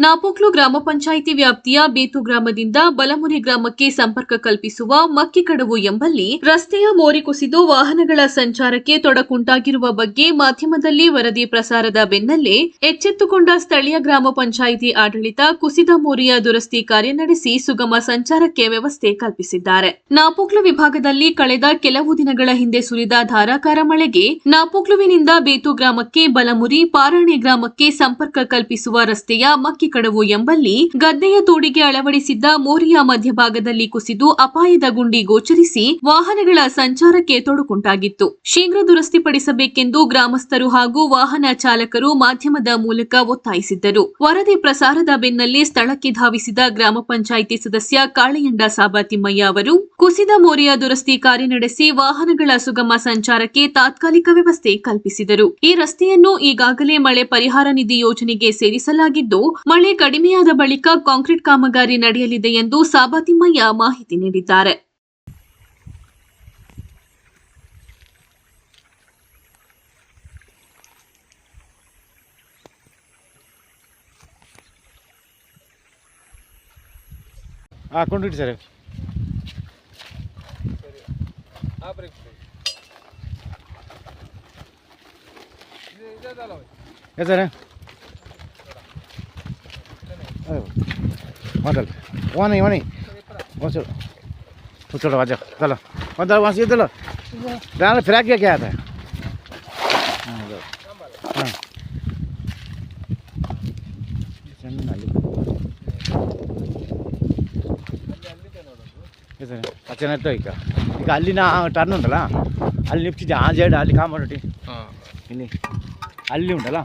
ನಾಪೋಕ್ಲು ಗ್ರಾಮ ಪಂಚಾಯಿತಿ ವ್ಯಾಪ್ತಿಯ ಬೇತು ಗ್ರಾಮದಿಂದ ಬಲಮುರಿ ಗ್ರಾಮಕ್ಕೆ ಸಂಪರ್ಕ ಕಲ್ಪಿಸುವ ಮಕ್ಕಿಕಡವು ಎಂಬಲ್ಲಿ ರಸ್ತೆಯ ಮೋರಿ ಕುಸಿದು ವಾಹನಗಳ ಸಂಚಾರಕ್ಕೆ ತೊಡಕುಂಟಾಗಿರುವ ಬಗ್ಗೆ ಮಾಧ್ಯಮದಲ್ಲಿ ವರದಿ ಪ್ರಸಾರದ ಬೆನ್ನಲ್ಲೇ ಎಚ್ಚೆತ್ತುಕೊಂಡ ಸ್ಥಳೀಯ ಗ್ರಾಮ ಪಂಚಾಯಿತಿ ಆಡಳಿತ ಕುಸಿದ ಮೋರಿಯ ದುರಸ್ತಿ ಕಾರ್ಯ ನಡೆಸಿ ಸುಗಮ ಸಂಚಾರಕ್ಕೆ ವ್ಯವಸ್ಥೆ ಕಲ್ಪಿಸಿದ್ದಾರೆ. ನಾಪೋಕ್ಲು ವಿಭಾಗದಲ್ಲಿ ಕಳೆದ ಕೆಲವು ದಿನಗಳ ಹಿಂದೆ ಸುರಿದ ಧಾರಾಕಾರ ಮಳೆಗೆ ನಾಪೋಕ್ಲುವಿನಿಂದ ಬೇತು ಗ್ರಾಮಕ್ಕೆ ಬಲಮುರಿ, ಪಾರಾಣೆ ಗ್ರಾಮಕ್ಕೆ ಸಂಪರ್ಕ ಕಲ್ಪಿಸುವ ರಸ್ತೆಯ ಮಕ್ಕಿಕಡವು ಎಂಬಲ್ಲಿ ಗದ್ದೆಯ ತೋಡಿಗೆ ಅಳವಡಿಸಿದ್ದ ಮೋರಿಯ ಮಧ್ಯಭಾಗದಲ್ಲಿ ಕುಸಿದು ಅಪಾಯದ ಗುಂಡಿ ಗೋಚರಿಸಿ ವಾಹನಗಳ ಸಂಚಾರಕ್ಕೆ ತೊಡಕುಂಟಾಗಿತ್ತು. ಶೀಘ್ರ ದುರಸ್ತಿಪಡಿಸಬೇಕೆಂದು ಗ್ರಾಮಸ್ಥರು ಹಾಗೂ ವಾಹನ ಚಾಲಕರು ಮಾಧ್ಯಮದ ಮೂಲಕ ಒತ್ತಾಯಿಸಿದ್ದರು. ವರದಿ ಪ್ರಸಾರದ ಬೆನ್ನಲ್ಲೇ ಸ್ಥಳಕ್ಕೆ ಧಾವಿಸಿದ ಗ್ರಾಮ ಪಂಚಾಯಿತಿ ಸದಸ್ಯ ಕಾಳೆಯಂಡ ಸಾಬಾ ತಿಮ್ಮಯ್ಯ ಅವರು, ಕುಸಿದ ಮೋರಿಯ ದುರಸ್ತಿ ಕಾರ್ಯ ನಡೆಸಿ ವಾಹನಗಳ ಸುಗಮ ಸಂಚಾರಕ್ಕೆ ತಾತ್ಕಾಲಿಕ ವ್ಯವಸ್ಥೆ ಕಲ್ಪಿಸಿದರು. ಈ ರಸ್ತೆಯನ್ನು ಈಗಾಗಲೇ ಮಳೆ ಪರಿಹಾರ ನಿಧಿ ಯೋಜನೆಗೆ ಸೇರಿಸಲಾಗಿದ್ದು ಮಳೆ ಕಡಿಮೆಯಾದ ಬಳಿಕ ಕಾಂಕ್ರೀಟ್ ಕಾಮಗಾರಿ ನಡೆಯಲಿದೆ ಎಂದು ಸಾಬಾತಿಮ್ಮಯ್ಯ ಮಾಹಿತಿ ನೀಡಿದ್ದಾರೆ. ಹಾಂ ಸರ್. ಸರ್. मज़ा वहाँ नहीं वहाँ नहीं बस चलो आज चलो डाल फिर क्या क्या था इक इक अल टर्न उल्ली आज अल्ली कामी अल्ली उल्ला